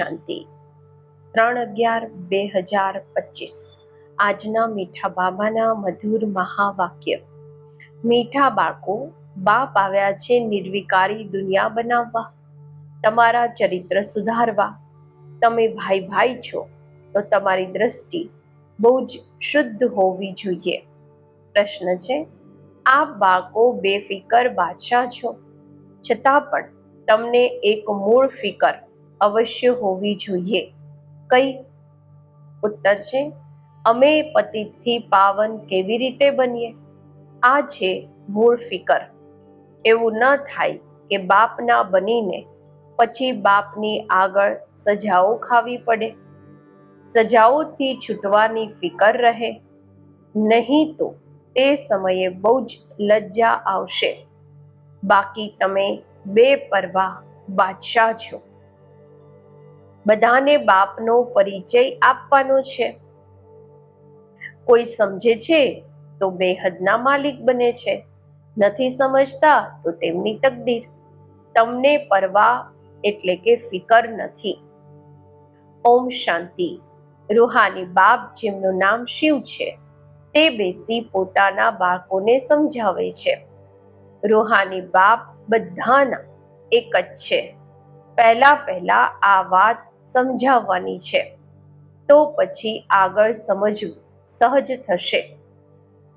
શાંતિ. ત્રણ અગિયાર બે હજાર પચીસ. આજના મીઠા બાબાના મધુર મહાવાક્ય. મીઠા બાળકો, બાપ આવ્યા છે નિર્વિકારી દુનિયા બનાવવા. તમારા ચરિત્ર સુધારવા. તમે ભાઈ ભાઈ છો, તો તમારી દ્રષ્ટિ બહુ જ શુદ્ધ હોવી જોઈએ. પ્રશ્ન છે, આપ બાળકો બેફિકર બાદશાહ છો? છતાં પણ તમને એક મૂળ ફિકર અવશ્ય હોવી જોઈએ. કઈ ઉત્તર છે? અમે પતિથી પાવન કેવી રીતે બનીએ? આ છે મૂળ ફિકર. એવું ન થાય કે બાપના બનીને પછી બાપની આગળ સજાઓ ખાવી પડે. સજાઓથી છૂટવાની ફિકર રહે. નહીં તો તે સમયે બહુ જ લજ્જા આવશે. બાકી તમે બે પરવા બાદશાહ છો. બધાને બાપનો પરિચય આપવાનો છે. કોઈ સમજે છે તો બેહદના માલિક બને છે. નથી સમજતા તો તેમની તકદીર. તમને પરવા એટલે કે ફિકર નથી. ઓમ શાંતિ. રૂહાની બાપ જેમનું નામ શિવ છે, તે બેસી પોતાના બાળકોને સમજાવે છે. રૂહાની બાપ બધાના એક જ છે. પહેલા પહેલા આ વાત સમજાવવાની છે. તો પછી આગળ સમજવું સહજ થશે.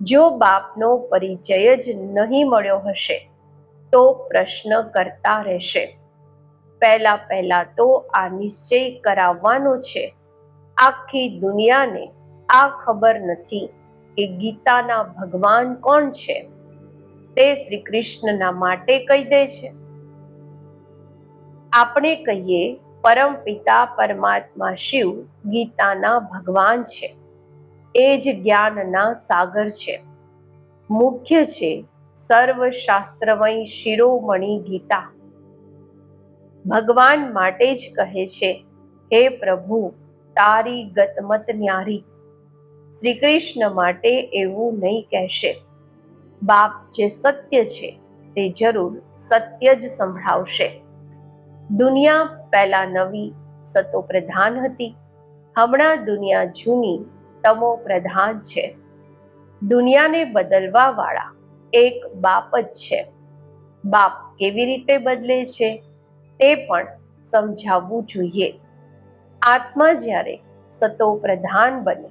જો બાપનો પરિચય જ નહીં મળ્યો હશે, તો પ્રશ્ન કરતા રહેશે. પહેલા પહેલા તો આ નિશ્ચય કરાવવાનો છે. આખી દુનિયાને આ ખબર નથી કે ગીતાના ભગવાન કોણ છે. તે શ્રી કૃષ્ણના માટે કહી દે છે. આપણે કહીએ પરમ પિતા પરમાત્મા શિવ ગીતાના ભગવાન છે. એ જ જ્ઞાનના સાગર છે. મુખ્ય છે સર્વશાસ્ત્રમય શિરોમણી ગીતા. ભગવાન માટે જ કહે છે, હે પ્રભુ, તારી ગતમત ન્યારી. શ્રી કૃષ્ણ માટે એવું નહીં કહેશે. બાપ જે સત્ય છે તે જરૂર સત્ય જ સંભળાવશે. દુનિયા પહેલા નવી સતો પ્રધાન હતી. હમણાં દુનિયા જૂની તમો પ્રધાન છે. દુનિયાને બદલવા વાળા એક બાપ જ છે. બાપ કેવી રીતે બદલે છે તે પણ સમજાવવું જોઈએ. આત્મા જ્યારે સતો પ્રધાન બને,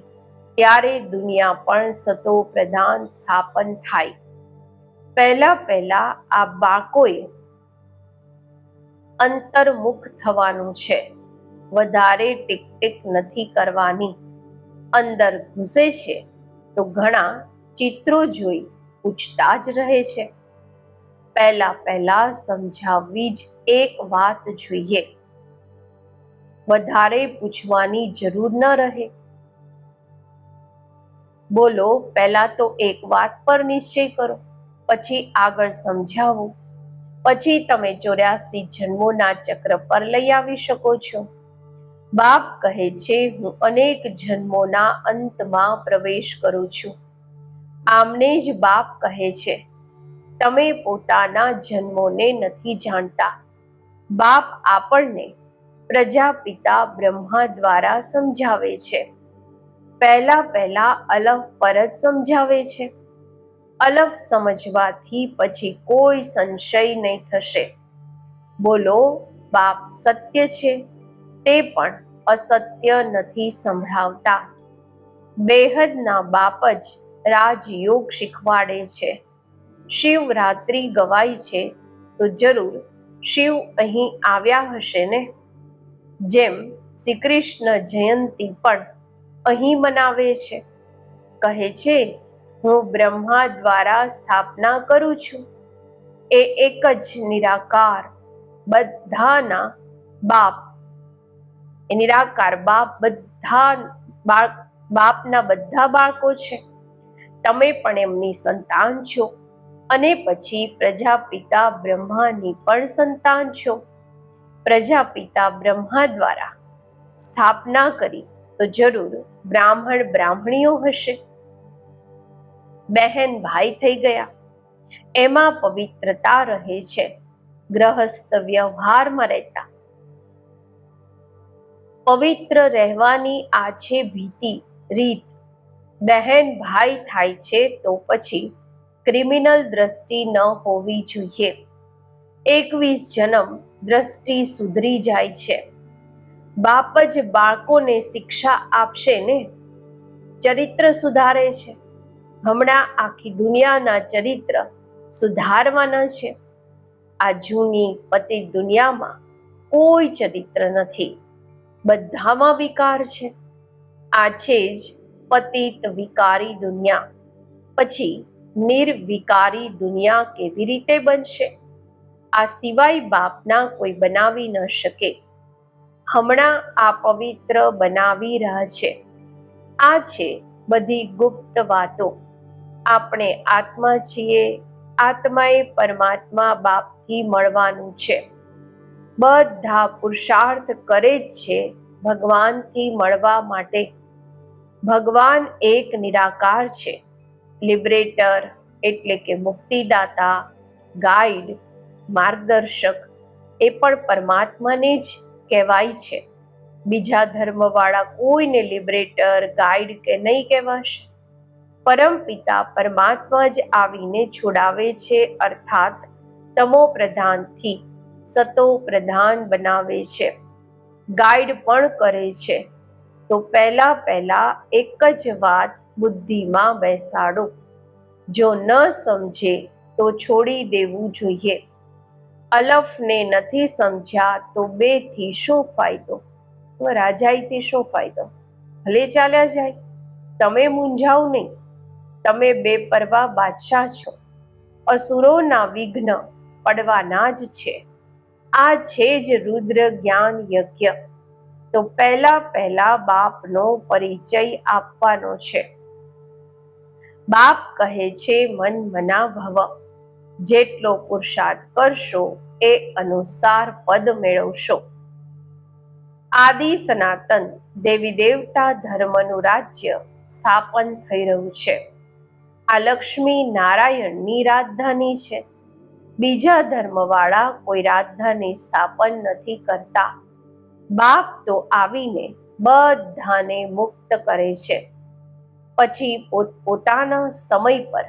ત્યારે દુનિયા પણ સતો પ્રધાન સ્થાપન થાય. પહેલા પહેલા આ બાળકોએ અંતર્મુખ થવાનું છે. વધારે ટીક નથી કરવાની. અંદર ઘૂસે છે તો ઘણા ચિત્રો જોઈ પૂછતા જ રહે છે. પહેલા પહેલા સમજાવવી જ એક વાત જોઈએ. વધારે પૂછવાની જરૂર ન રહે. બોલો પહેલા તો એક વાત પર નિશ્ચય કરો, પછી આગળ સમજાવો. પછી તમે ચોર્યાસી જન્મોના ચક્ર પર લઈ આવી શકો છો. બાપ કહે છે, હું અનેક જન્મોના અંતમાં પ્રવેશ કરું છું. આમને જ બાપ કહે છે, તમે પોતાના જન્મોને નથી જાણતા. બાપ આપણને પ્રજાપિતા બ્રહ્મા દ્વારા સમજાવે છે. પહેલા પહેલા અલગ પર જ સમજાવે છે. અલફ સમજવાથી પછી કોઈ સંશય નહીં થશે. બોલો, બાપ સત્ય છે? તે પણ અસત્ય નથી સંભળાવતા. બેહદના બાપ જ રાજયોગ શીખવાડે છે. શિવરાત્રિ ગવાય છે, તો જરૂર શિવ અહીં આવ્યા હશે ને? જેમ શ્રી કૃષ્ણ જયંતી પણ અહીં મનાવે છે. કહે છે હું બ્રહ્મા દ્વારા સ્થાપના કરું છું. એ એક જ નિરાકાર બધાના બાપ. એ નિરાકાર બાપ બધા બાપના બધા બાળકો છે. તમે પણ એમની સંતાન છો અને પછી પ્રજાપિતા બ્રહ્માની પણ સંતાન છો. પ્રજાપિતા બ્રહ્મા દ્વારા સ્થાપના કરી તો જરૂર બ્રાહ્મણ બ્રાહ્મણીઓ હશે. બહેન ભાઈ થઈ ગયા. એમાં પવિત્રતા રહે છે. ગ્રહસ્થ વ્યવહારમાં રહેતા. પવિત્ર રહેવાની આ છે ભીતિ, રીત. બહેન ભાઈ થાય છે તો પછી ક્રિમિનલ દ્રષ્ટિ ન હોવી જોઈએ. એકવીસ જન્મ, દ્રષ્ટિ સુધરી જાય છે. બાપ જ બાળકોને શિક્ષા આપશે ને? ચરિત્ર સુધારે છે. હમણાં આખી દુનિયાના ચરિત્ર સુધારવાના છે. આ જૂની પતિ દુનિયામાં કોઈ ચરિત્ર નથી. બધામાં વિકાર છે. આ છે જ પતિત વિકારી દુનિયા. પછી નિર્વિકારી દુનિયા કેવી રીતે બનશે? આ સિવાય બાપના કોઈ બનાવી ન શકે. હમણાં આ પવિત્ર બનાવી રહ્યા છે. આ છે બધી ગુપ્ત વાતો. આપણે આત્મા છીએ, આત્માએ પરમાત્મા બાપથી મળવાનું છે. બધા પુરુષાર્થ કરે જ છે ભગવાનથી મળવા માટે. ભગવાન એક નિરાકાર છે. લિબરેટર એટલે કે મુક્તિદાતા ગાઈડ માર્ગદર્શક, એ પણ પરમાત્માને જ કહેવાય છે. બીજા ધર્મવાળા કોઈને લિબરેટર ગાઈડ કે નહીં કહેવાશે? પરમ પિતા પરમાત્મા જ આવીને છોડાવે છે, અર્થાત તમો પ્રધાનથી સતો પ્રધાન બનાવે છે. ગાઈડ પણ કરે છે. તો પહેલા પહેલા એક જ વાત બુદ્ધિમાં બેસાડો. જો ન સમજે તો છોડી દેવું જોઈએ. અલફને નથી સમજ્યા તો બેથી શું ફાયદો? રાજાઈથી શું ફાયદો? ભલે ચાલ્યા જાય. તમે મૂંઝાવ નહીં. તમે બેપરવા બાદશાહ છો. અસુરોના વિઘ્ન પડવાના જ છે. આ છે જ રુદ્ર જ્ઞાન યજ્ઞ. તો પહેલા પહેલા બાપનો પરિચય આપવાનો છે. બાપ કહે છે, મન મના ભવ જેટલો પુરુષાર્થ કરશો, એ અનુસાર પદ મેળવશો. આદિ સનાતન દેવી દેવતા ધર્મનું રાજ્ય સ્થાપન થઈ રહ્યું છે. આ લક્ષ્મી નારાયણની રાજધાની છે. બીજા ધર્મવાળા કોઈ રાજધાની સ્થાપન નથી કરતા. બાપ તો આવીને બધાને મુક્ત કરે છે. પછી પોતપોતાના સમય પર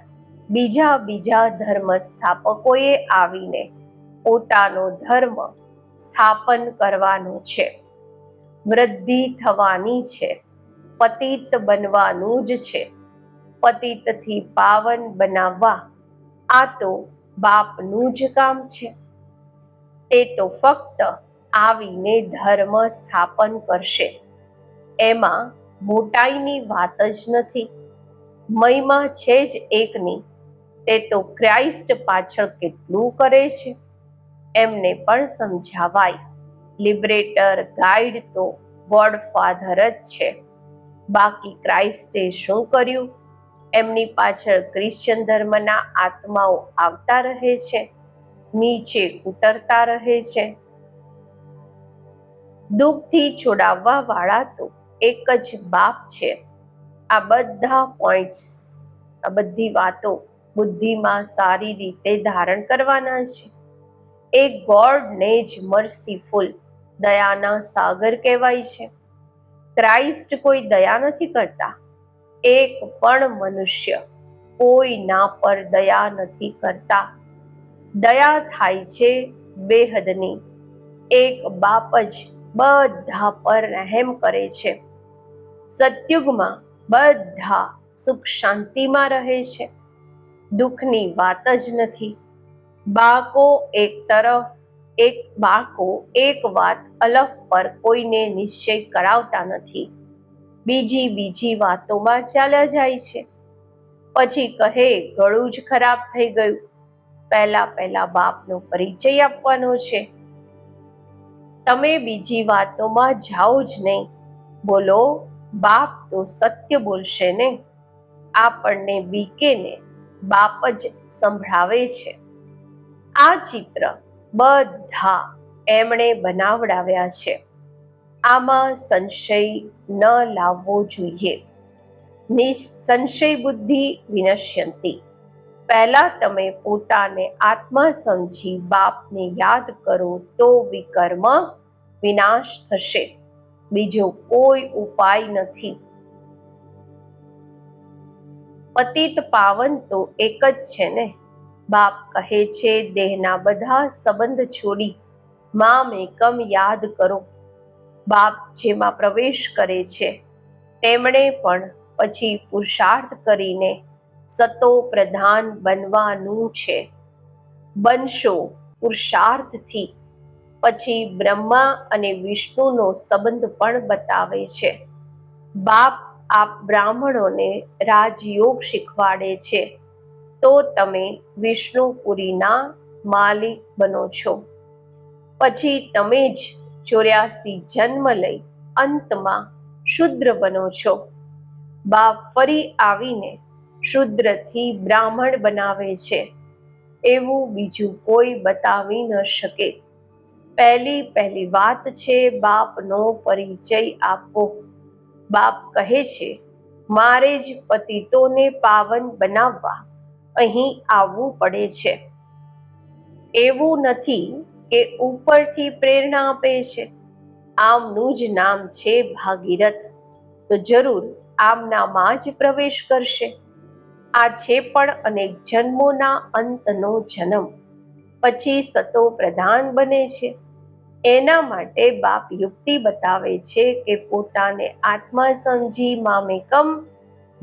બીજા બીજા ધર્મ સ્થાપકોએ આવીને પોતાનો ધર્મ સ્થાપન કરવાનો છે. વૃદ્ધિ થવાની છે. પતિત બનવાનું જ છે. પતિતથી પાવન બનાવવા, આ તો બાપનું જ કામ છે. તે તો ફક્ત આવીને ધર્મ સ્થાપન કરશે. એમાં મોટાઈની વાત જ નથી. મહિમા છે જ એકની. તે તો ક્રાઇસ્ટ પાછળ કેટલું કરે છે. એમને પણ સમજાવાય. લિબરેટર ગાઈડ તો ગોડ ફાધર જ છે. બાકી ક્રાઇસ્ટે શું કર્યું? એમની પાછળ ક્રિશ્ચન ધર્મના આત્માઓ આવતા રહે છે, નીચે ઉતરતા રહે છે. દુઃખથી છોડાવવા વાળા તો એક જ બાપ છે. આ બધા પોઈન્ટ્સ, આ બધી વાતો બુદ્ધિમાં સારી રીતે ધારણ કરવાના છે. એ ગોડને જ મર્સીફુલ દયાના સાગર કહેવાય છે. ક્રાઇસ્ટ કોઈ દયા નથી કરતા. એક પણ મનુષ્ય કોઈના પર દયા નથી કરતા. દયા થાય છે બેહદની. એક બાપ જ બધા પર રહેમ કરે છે. સતયુગમાં બધા સુખ શાંતિમાં રહે છે. દુઃખની વાત જ નથી. બાકો એક તરફ, એક બાકો એક વાત અલગ પર કોઈને નિશ્ચય કરાવતા નથી. બીજી બીજી વાતોમાં ચાલ્યા જાય છે. પછી કહે, ગળું જ ખરાબ થઈ ગયું. પહેલા પહેલા બાપનો પરિચય આપવાનો છે. તમે બીજી વાતોમાં જાઓ જ નહીં. બોલો, બાપ તો સત્ય બોલશે ને? આપણને બીકેને બાપ જ સંભળાવે છે. આ ચિત્ર બધા એમણે બનાવડાવ્યા છે. આમાં સંશય ન લાવવો જોઈએ. નિસંશય બુદ્ધિ વિનશ્યંતી. પહેલા તમે પોતાને આત્મા સમજી બાપને યાદ કરો તો વિકર્મ વિનાશ થશે. બીજો કોઈ ઉપાય નથી. પતિત પાવન તો એક જ છે ને? બાપ કહે છે, દેહના બધા સંબંધ છોડી. મામ એકમ યાદ કરો. બાપ જેમાં પ્રવેશ કરે છે, તેમણે પણ પછી પુરુષાર્થ કરીને સતો પ્રધાન બનવાનું છે. બનશો પુરુષાર્થથી પછી બ્રહ્મા અને વિષ્ણુનો સંબંધ પણ બતાવે છે. બાપ આપ બ્રાહ્મણોને રાજયોગ શીખવાડે છે, તો તમે વિષ્ણુપુરીના માલિક બનો છો. પછી તમે જ ચોર્યાસી જન્મ લઈ અંતમાં શુદ્ર બનો છો. બાપ ફરી આવીને શુદ્રથી બ્રાહ્મણ બનાવે છે. એવું બીજું કોઈ બતાવી ન શકે. પહેલી પહેલી વાત છે બાપનો પરિચય આપો. બાપ કહે છે, મારે જ પતિતોને પાવન બનાવવા અહીં આવવું પડે છે. એવું નથી કે ઉપરથી પ્રેરણા આપે છે. આમનું જ નામ છે ભાગીરથ. તો જરૂર આમનામાં જ પ્રવેશ કરશે. આ છે પણ અનેક જન્મોના અંતનો જન્મ. પછી સતો પ્રધાન બને છે. એના માટે બાપ યુક્તિ બતાવે છે કે પોતાને આત્મા સમજી મામેકમ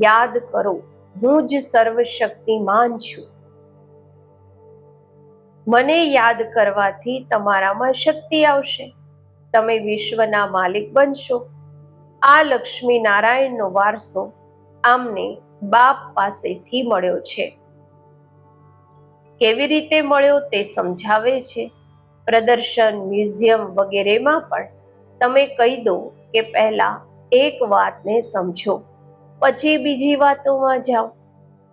યાદ કરો. હું જ સર્વશક્તિમાન છું. મને યાદ કરવાથી તમારામાં શક્તિ આવશે. તમે વિશ્વના માલિક બનશો. આ લક્ષ્મી નારાયણનો વારસો આમને બાપ પાસેથી મળ્યો છે. કેવી રીતે મળ્યો તે સમજાવે છે. પ્રદર્શન, મ્યુઝિયમ વગેરેમાં પણ તમે કહી દો કે પહેલા એક વાતને સમજો, પછી બીજી વાતોમાં જાઓ.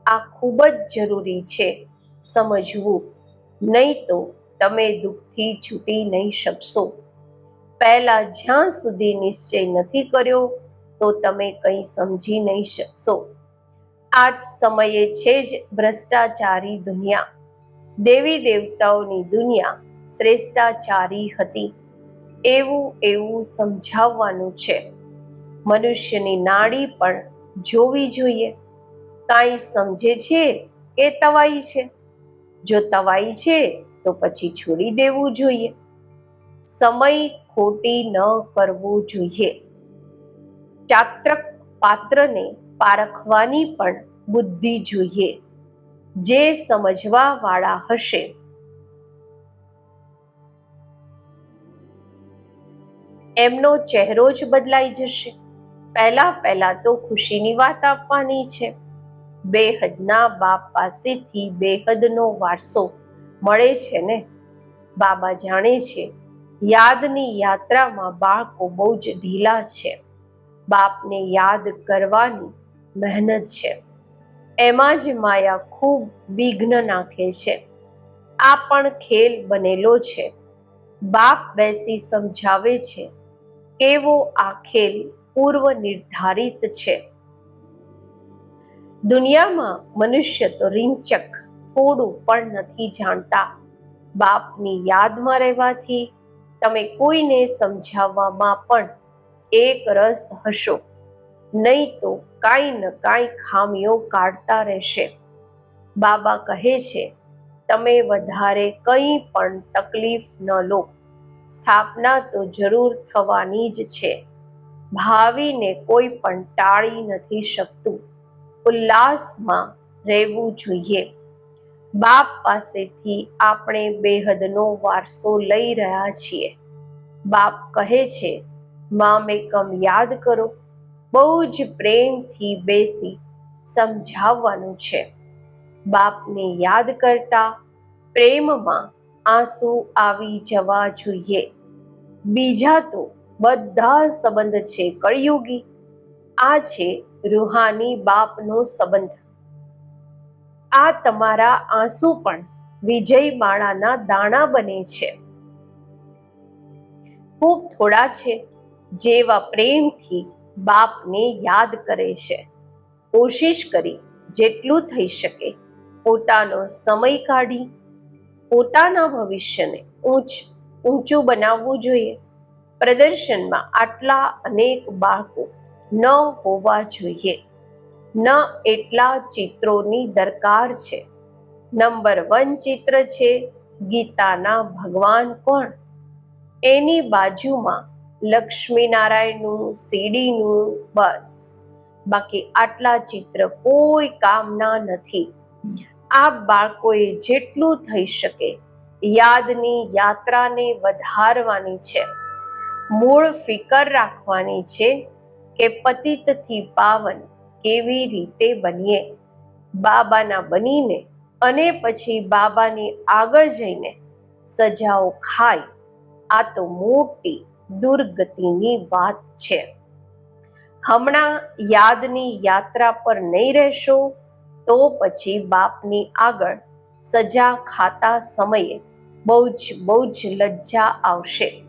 આ ખૂબ જ જરૂરી છે સમજવું. નહીં તો તમે દુઃખથી છૂટી નહીં શકશો. પહેલા જ્યાં સુધી નિશ્ચય નથી કર્યો, તો તમે કંઈ સમજી નહીં શકશો. આ જ સમયે છે જ ભ્રષ્ટાચારી દુનિયા. દેવી દેવતાઓની દુનિયા શ્રેષ્ઠાચારી હતી. એવું એવું સમજાવવાનું છે. મનુષ્યની નાડી પણ જોવી જોઈએ. કાંઈ સમજે છે કે તવાઈ છે? જો તવાઈ છે, તો પછી છોડી દેવું જોઈએ. સમય ખોટી ન કરવું જોઈએ. ચાત્રક પાત્રને પારખવાની પણ બુદ્ધિ જોઈએ. જે સમજવા વાળા હશે. એમનો ચહેરો જ બદલાઈ જશે. પહેલા પહેલા તો ખુશીની વાત આપવાની છે. બેહદના બાપ પાસેથી બેહદનો વારસો મળે છે ને? બાબા જાણે છે, યાદની યાત્રામાં બાળકો બહુ જ ઢીલા છે. બાપને યાદ કરવાની મહેનત છે. એમાં જ માયા ખૂબ વિઘ્ન નાખે છે. આ પણ ખેલ બનેલો છે. બાપ બેસી સમજાવે છે, કેવો આ ખેલ પૂર્વ નિર્ધારિત છે. દુનિયામાં મનુષ્ય તો રીંચક થોડું પણ નથી જાણતા. બાપની યાદમાં રહેવાથી તમે કોઈને સમજાવવામાં પણ એક રસ હશો. નહીં તો કાંઈ ન કાંઈ ખામીઓ કાઢતા રહેશે. બાબા કહે છે, તમે વધારે કંઈ પણ તકલીફ ન લો. સ્થાપના તો જરૂર થવાની જ છે. ભાવિને કોઈ પણ ટાળી નથી શકતું. ઉલ્લાસમાં રહેવું જોઈએ. બાપ પાસેથી આપણે બેહદનો વારસો લઈ રહ્યા છીએ. બાપ કહે છે મામેકમ યાદ કરો, બહુ જ પ્રેમથી બેસી સમજાવવાનું છે. બાપને યાદ કરતા પ્રેમમાં આંસુ આવી જવા જોઈએ. બીજા તો બધા સંબંધ છે કળિયુગી આ છે રૂહાની બાપનો સંબંધ. આ તમારા આંસુ પણ વિજય માળાના દાણા બને છે. ખૂબ થોડા છે જેવા પ્રેમથી બાપને યાદ કરે છે. કોશિશ કરી જેટલું થઈ શકે પોતાનો સમય કાઢી, પોતાના ભવિષ્યને ઊંચ, ઊંચું બનાવવું જોઈએ. પ્રદર્શનમાં આટલા અનેક બાળકો ન હોવા જોઈએ. ન એટલા ચિત્રોની દરકાર છે. નંબર વન ચિત્ર છે ગીતાના ભગવાન કોણ? એની બાજુમાં લક્ષ્મીનારાયણનું સીડીનું બસ. બાકી આટલા ચિત્ર કોઈ કામના નથી. આ બાળકોએ જેટલું થઈ શકે યાદની યાત્રાને વધારવાની છે. મૂળ ફિકર રાખવાની છે કે પતિતથી પાવન કેવી રીતે બનીએ? બાબાના બનીને અને પછી બાબાની આગળ જઈને સજાઓ ખાય. આ તો મોટી દુર્ગતિની વાત છે. હમણાં યાદની યાત્રા પર નહીં રહેશો તો પછી બાપની આગળ સજા ખાતા સમયે બહુ જ બહુ જ લજ્જા આવશે.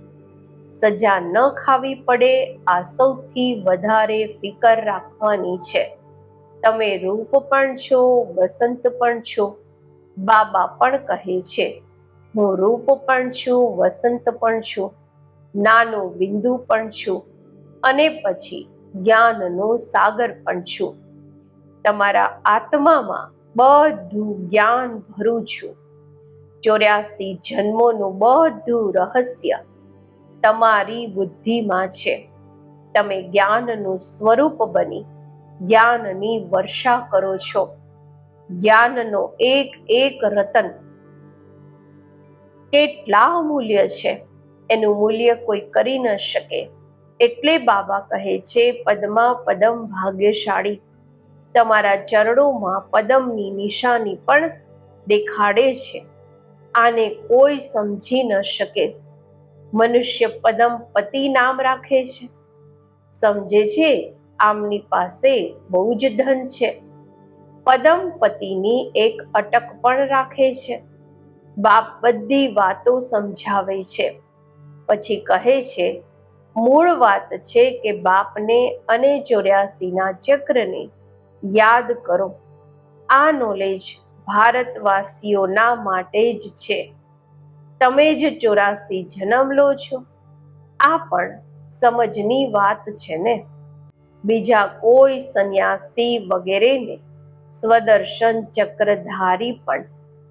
સજા ન ખાવી પડે, આ સૌથી વધારે ફિકર રાખવાની છે. તમે રૂપ પણ છો, વસંત પણ છો, બાબા પણ કહે છે, હું રૂપ પણ છું, વસંત પણ છું, નાનું બિંદુ પણ છું, અને પછી જ્ઞાનનો સાગર પણ છું. તમારા આત્મામાં બધું જ્ઞાન ભરું છું. ચોર્યાસી જન્મોનું બધું રહસ્ય તમારી બુદ્ધિમાં છે. તમે જ્ઞાનનું સ્વરૂપ બની જ્ઞાનની વર્ષા કરો છો. જ્ઞાનનો એક એક રતન કેટલા અમૂલ્ય છે? એનું મૂલ્ય કોઈ કરી ન શકે. એટલે બાબા કહે છે પદમાં પદમ ભાગ્યશાળી. તમારા ચરણોમાં પદમની નિશાની પણ દેખાડે છે. આને કોઈ સમજી ન શકે. મનુષ્ય પદમ પતિ નામ રાખે છે. સમજે છે, આમની પાસે બહુ જ ધન છે. પદમ પતિની એક અટક પણ રાખે છે. બાપ બધી વાતો સમજાવે છે. પછી કહે છે, મૂળ વાત છે કે બાપને અને ચોર્યાસીના ચક્રને યાદ કરો. આ નોલેજ ભારતવાસીઓના માટે જ છે. તમે જ ચોરાસી જન્મ લો છો. આ પણ સમજની વાત છે ને? બીજા કોઈ સંન્યાસી વગેરેને સ્વદર્શન ચક્રધારી પણ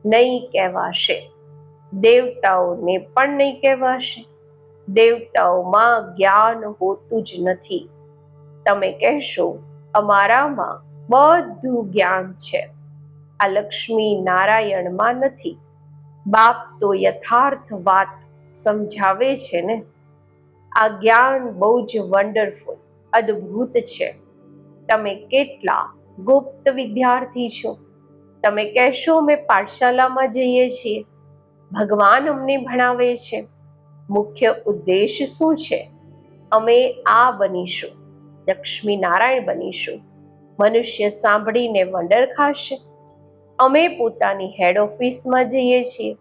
નહીં કહેવાશે. દેવતાઓને પણ નહીં કહેવાશે. દેવતાઓમાં જ્ઞાન હોતું જ નથી. તમે કહેશો, અમારામાં બધું જ્ઞાન છે. આ લક્ષ્મી નારાયણમાં નથી. બાપ તો યથાર્થ વાત સમજાવે છે ને? આ જ્ઞાન બહુ જ વન્ડરફુલ અદ્ભુત છે. તમે કેટલા ગુપ્ત વિદ્યાર્થી છો. તમે કહેશો, અમે પાઠશાલામાં જઈએ છીએ. ભગવાન અમને ભણાવે છે. મુખ્ય ઉદ્દેશ શું છે? અમે આ બનીશું. લક્ષ્મી નારાયણ બનીશું. મનુષ્ય સાંભળીને વંડર ખાશે. અમે પોતાની હેડ ઓફિસમાં જઈએ છીએ.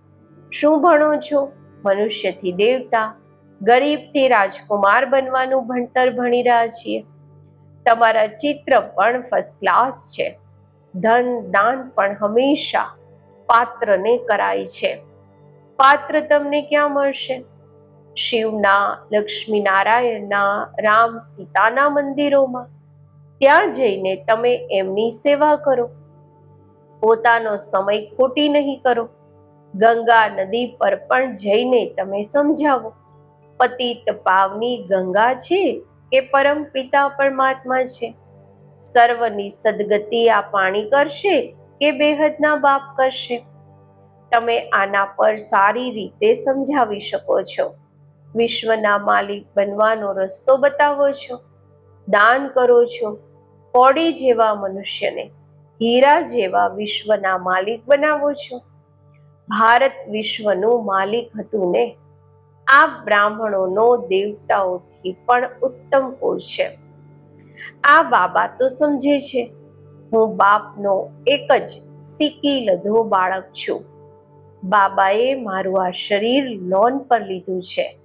શું ભણો છો? મનુષ્યથી દેવતા, ગરીબથી રાજકુમાર બનવાનું ભણતર ભણી રહ્યા છીએ. તમારા ચિત્ર પણ ફર્સ્ટ ક્લાસ છે. ધન, દાન પણ હંમેશા પાત્રને કરાય છે. પાત્ર તમને ક્યાં મળશે? શિવના, લક્ષ્મીનારાયણના, રામ સીતાના મંદિરોમાં. ત્યાં જઈને તમે એમની સેવા કરો. પોતાનો સમય ખોટી નહીં કરો. ગંગા નદી પર પણ જઈને તમે સમજાવો. પતિત પાવની ગંગા છે કે પરમ પિતા પરમાત્મા છે? સર્વની સદગતિ આ પાણી કરશે કે બેહદના બાપ કરશે? તમે આના પર સારી રીતે સમજાવી શકો છો. વિશ્વના માલિક બનવાનો રસ્તો બતાવો છો. દાન કરો છો. કોડી જેવા મનુષ્યને હીરા જેવા વિશ્વના માલિક બનાવો છો. ભારત વિશ્વનું માલિક હતું ને? આ બ્રાહ્મણોનો દેવતાઓથી પણ ઉત્તમ કુળ છે. આ બાબા તો સમજે છે. હું બાપનો એક જ સીકી લધો બાળક છું. બાબાએ મારું આ શરીર લોન પર લીધું છે.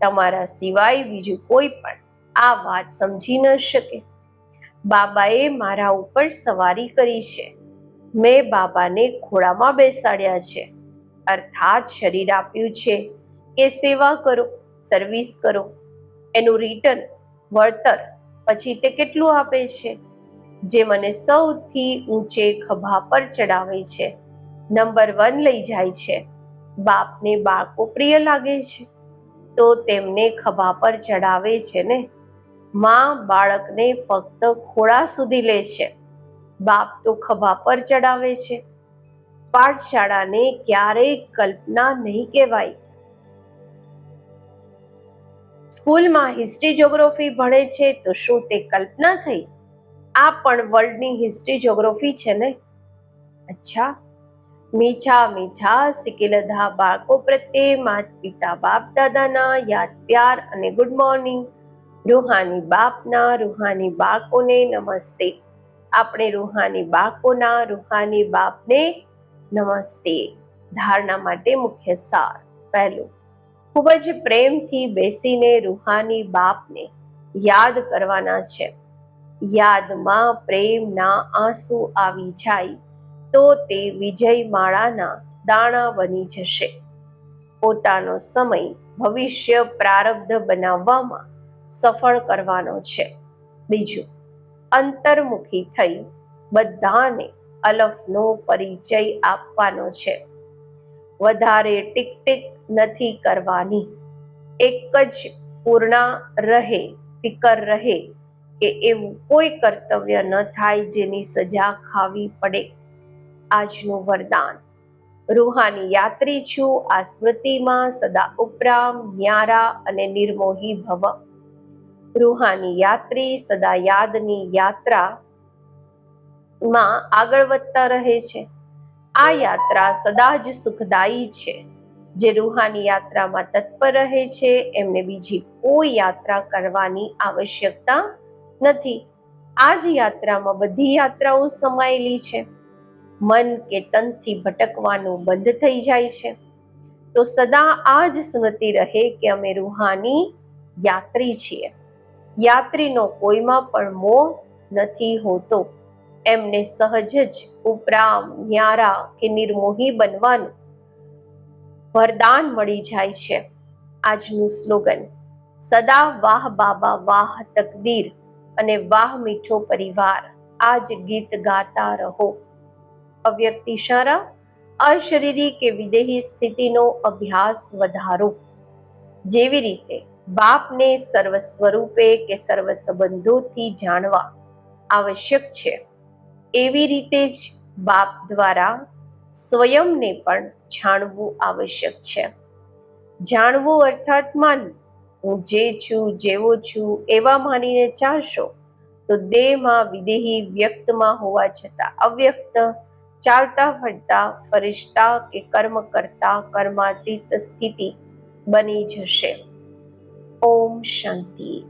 તમારા સિવાય બીજું કોઈ પણ આ વાત સમજી ન શકે. બાબાએ મારા ઉપર સવારી કરી છે. મેં બાબાને ખોળામાં બેસાડ્યા છે. અર્થાત શરીર આપ્યું છે કે સેવા કરો સર્વિસ કરો. એનું રિટર્ન વળતર પછી તે કેટલું આપે છે? જે મને સૌથી ઊંચે ખભા પર ચડાવે છે. નંબર વન લઈ જાય છે. બાપને બાળકો પ્રિય લાગે છે. તો તેમને ખભા પર ચડાવે છે ને? માં બાળકને ફક્ત ખોળા સુધી લે છે. બાપ તો ખભા પર ચડાવે છે. પાઠશાળાને ક્યારેય કલ્પના નહીં કહેવાય. સ્કૂલમાં હિસ્ટ્રી જોગ્રાફી ભણે છે તો શું તે કલ્પના થઈ? આ પણ વર્લ્ડની હિસ્ટ્રી જોગ્રાફી છે ને? અચ્છા. મીઠા મીઠા સિકિલધા બાળકો પ્રત્યે માત પિતા બાપ દાદાના યાદ પ્યાર અને ગુડ મોર્નિંગ રૂહાની બાપના, રૂહાની બાળકોને નમસ્તે. આપણે રૂહાની બાળકોના, રૂહાની બાપને નમસ્તે. ધારણા માટે મુખ્ય સાર. પહેલું, ખૂબ જ પ્રેમથી બેસીને રૂહાની બાપને યાદ કરવાના છે. યાદમાં પ્રેમના આંસુ આવી જાય તો તે વિજય માળાના દાણા બની જશે. પોતાનો સમય ભવિષ્ય પ્રારબ્ધ બનાવવામાં સફળ કરવાનો છે. બીજું, અંતર્મુખી થઈ બધાને અલફનો પરિચય આપવાનો છે. વધારે ટીક ટીક નથી કરવાની. એક જ પૂર્ણા રહે, ફિકર રહે કે એવું કોઈ કર્તવ્ય ન થાય જેની સજા ખાવી પડે. આજનું વરદાન. રૂહાની યાત્રી છું, આ સ્મૃતિમાં સદા ઉપરામ, ન્યારા અને નિર્મોહી ભવ. રૂહાની યાત્રી સદા યાદની યાત્રા માં આગળ વધતા રહે છે. આ યાત્રા સદા જ સુખદાયી છે. જે રૂહાની યાત્રામાં તત્પર રહે છે, એમને બીજી કોઈ યાત્રા કરવાની આવશ્યકતા નથી. આ જ યાત્રામાં બધી યાત્રાઓ સમાયેલી છે. મન કે તનથી ભટકવાનું બંધ થઈ જાય છે. તો સદા આ જ સ્મૃતિ રહે કે અમે રૂહાની યાત્રી છીએ. યાત્રીનો કોઈમાં પણ મોહ નથી હોતો. એમને સહજ જ ઉપરામ ન્યારા કે નિર્મોહી બનવાનું વરદાન મળી જાય છે. આજનું સ્લોગન, સદા વાહ બાબા વાહ તકદીર અને વાહ મીઠો પરિવાર, આજ ગીત ગાતા રહો. અવ્યક્ત ઇશારા અશરીરી કે વિદેહી સ્થિતિનો અભ્યાસ વધારો. જેવી રીતે બાપને સર્વ સ્વરૂપે કે સર્વ સંબંધોથી જાણવા આવશ્યક છે. એવી રીતે જ બાપ દ્વારા સ્વયંને પણ જાણવું આવશ્યક છે. જાણવું અર્થાત માનવું. હું જે છું, જેવો છું, એવા માનીને ચાલશો તો દેહમાં વિદેહી વ્યક્તમાં હોવા છતાં અવ્યક્ત, ચાલતા ફરતા, ફરિશ્તા કે કર્મ કરતા કર્માતીત સ્થિતિ બની જશે. ઓમ શાંતિ